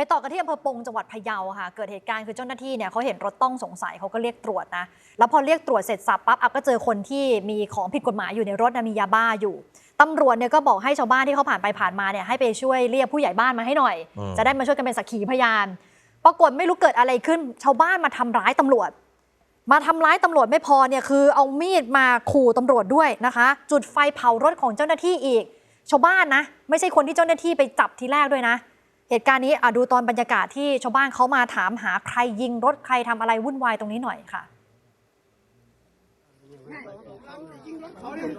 ไปต่อกันที่อำเภอปงจังหวัดพะเยาค่ะ เกิดเหตุการณ์คือเจ้าหน้าที่เนี่ยเขาเห็นรถต้องสงสัยเขาก็เรียกตรวจนะ แล้วพอเรียกตรวจเสร็จสับปั๊บอะก็เจอคนที่มีของผิดกฎหมายอยู่ในรถนะมียาบ้าอยู่ตำรวจเนี่ยก็บอกให้ชาวบ้านที่เขาผ่านไปผ่านมาเนี่ยให้ไปช่วยเรียกผู้ใหญ่บ้านมาให้หน่อยอืมจะได้มาช่วยกันเป็นสักขีพยาน ปรากฏไม่รู้เกิดอะไรขึ้น ชาวบ้านมาทำร้ายตำรวจ มาทำร้ายตำรวจไม่พอเนี่ยคือเอามีดมาขู่ตำรวจด้วยนะคะ จุดไฟเผารถของเจ้าหน้าที่อีก ชาวบ้านนะ ไม่ใช่คนที่เจ้าหน้าที่ไปจับทีแรกด้วยนะ เหตุการณ์นี้ดูตอนบรรยากาศที่ชาวบ้านเขามาถามหาใครยิงรถใครทำอะไรวุ่นวายตรงนี้หน่อยค่ะ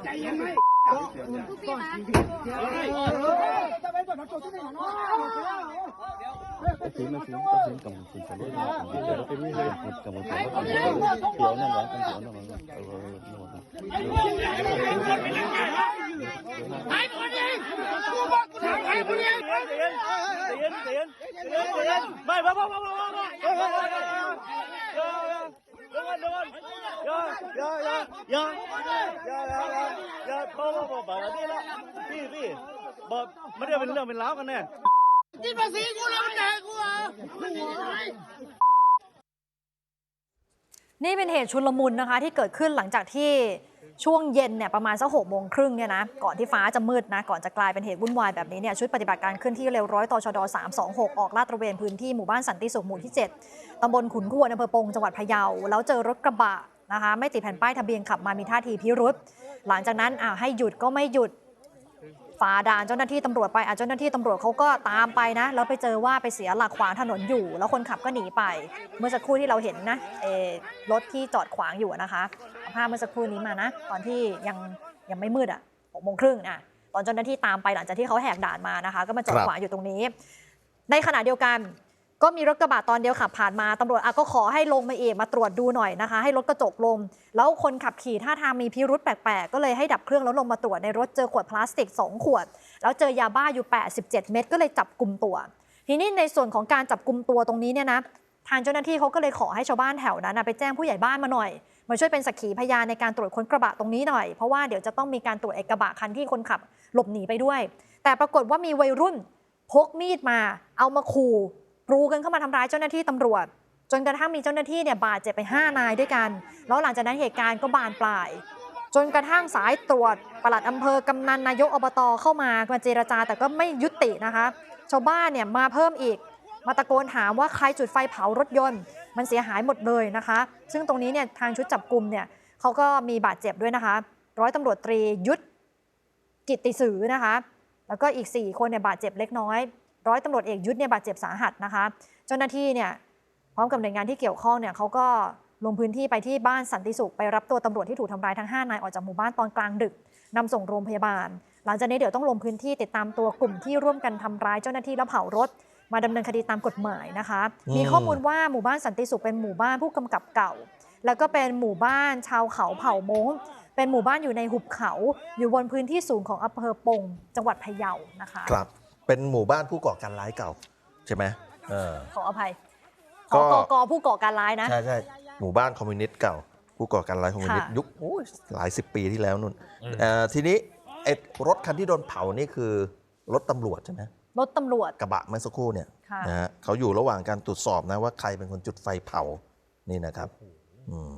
ใจเย็นไหมไอ้คนนี้กูบอกกูทำไอ้คน นี้ไม่ไม่ไม่ไม่ไม่ไม่ไม่เดี๋ยวก่อนเดี๋ยวก่อนเดี๋ยวก่อนอย่าอย่าอย่าอย่าอย่าอย่าอย่าพอพอพอพอนี่ละพี่พี่บอกไม่ได้เป็นเรื่องเป็นราวกันแน่กินภาษีกูแล้วมันแดกกูเหรอนี่เป็นเหตุชุลมุนนะคะที่เกิดขึ้นหลังจากที่ ช่วงเย็นเนี่ยประมาณสักหกโมงครึ่งเนี่ยนะก่อนที่ฟ้าจะมืดนะก่อนจะกลายเป็นเหตุวุ่นวายแบบนี้เนี่ยชุดปฏิบัติการเคลื่อนที่เร็วร้อยตชด326 ออกลาดตระเวนพื้นที่หมู่บ้านสันติสุขหมู่ที่ 7ตำบลขุนขวนอำเภอปงจังหวัดพะเยาแล้วเจอรถกระบะนะคะไม่ติดแผ่นป้ายทะเบียนขับมามีท่าทีพิรุษหลังจากนั้นอ่าให้หยุดก็ไม่หยุด ฝ่าด่านเจ้าหน้าที่ตำรวจไปอะเจ้าหน้าที่ตำรวจเขาก็ตามไปนะ แล้วไปเจอว่าไปเสียหลักขวางถนนอยู่ แล้วคนขับก็หนีไป เมื่อสักครู่ที่เราเห็นนะเออรถที่จอดขวางอยู่อะนะคะเอาภาพเมื่อสักครู่นี้มานะ ตอนที่ยังยังไม่มืดอะหกโมงครึ่งนะตอนเจ้าหน้าที่ตามไปหลังจากที่เขาแหกด่านมานะคะ ก็มาจอดครับขวางอยู่ตรงนี้ ในขณะเดียวกัน ก็มีรถกระบะตอนเดียวขับผ่านมาตำรวจอะก็ขอให้ลงมาเองมาตรวจดูหน่อยนะคะ ให้รถกระจกลง แล้วคนขับขี่ท่าทางมีพิรุธแปลกๆ ก็เลยให้ดับเครื่องแล้วลงมาตรวจในรถเจอขวดพลาสติก 2 ขวด แล้วเจอยาบ้าอยู่ 87 เม็ดก็เลยจับกลุ่มตัว ทีนี้ในส่วนของการจับกลุ่มตัวตรงนี้เนี่ยนะทางเจ้าหน้าที่เขาก็เลยขอให้ชาวบ้านแถวนั้นไปแจ้งผู้ใหญ่บ้านมาหน่อยมาช่วยเป็นสักขีพยานในการตรวจค้นกระบะตรงนี้หน่อย เพราะว่าเดี๋ยวจะต้องมีการตรวจเอกกระบะคันที่คนขับหลบหนีไปด้วย แต่ปรากฏว่ามีวัยรุ่นพกมีดมา เอามาขู่ กรูกันเข้ามาทำร้ายเจ้าหน้าที่ตำรวจ จนกระทั่งมีเจ้าหน้าที่เนี่ยบาดเจ็บไป 5 นายด้วยกัน แล้วหลังจากนั้นเหตุการณ์ก็บานปลาย จนกระทั่งสายตรวจปลัดอำเภอกำนันนายกอบตเข้ามามาเจรจาแต่ก็ไม่ยุตินะคะ ชาวบ้านเนี่ยมาเพิ่มอีกมาตะโกนถามว่าใครจุดไฟเผารถยนต์ มันเสียหายหมดเลยนะคะ ซึ่งตรงนี้เนี่ยทางชุดจับกลุ่มเนี่ยเขาก็มีบาดเจ็บด้วยนะคะ ร้อยตำรวจตรียุทธกิตติสือนะคะ แล้วก็อีก 4 คนเนี่ยบาดเจ็บเล็กน้อย ร้อยตำรวจเอกยุทธเนี่ยบาดเจ็บสาหัสนะคะ เจ้าหน้าที่เนี่ยพร้อมกับหน่วยงานที่เกี่ยวข้องเนี่ยเขาก็ลงพื้นที่ไปที่บ้านสันติสุขไปรับตัวตำรวจที่ถูกทำร้ายทั้ง 5 นายออกจากหมู่บ้านตอนกลางดึกนำส่งโรงพยาบาล หลังจากนี้เดี๋ยวต้องลงพื้นที่ติดตามตัวกลุ่มที่ร่วมกันทำร้ายเจ้าหน้าที่และเผารถ มาดำเนินคดีตามกฎหมายนะคะอืมมีข้อมูลว่าหมู่บ้านสันติสุขเป็นหมู่บ้านผู้กำกับเก่า แล้วก็เป็นหมู่บ้านชาวเขาเผ่ามงเป็นหมู่บ้านอยู่ในหุบเขา อยู่บนพื้นที่สูงของอำเภอปง จังหวัดพะเยานะคะครับ เป็นหมู่บ้านผู้ก่อการร้ายเก่า ใช่ไหมเออ ขออภัย ขก็ อกกผู้ก่อการร้ายนะ ใช่ใช่หมู่บ้านคอมมิวนิสต์เก่า ผู้ก่อการร้ายคอมมิวนิสต์ค่ะ ยุคโอ้ยหลายสิบปีที่แล้วนู่นเอ่อทีนี้ไอ้รถคันที่โดนเผานี่คือรถตำรวจใช่ไหมรถตำรวจกระบะเมื่อสักครู่เนี่ยค่ะ นะฮะเขาอยู่ระหว่างการตรวจสอบนะว่าใครเป็นคนจุดไฟเผานี่นะครับอืม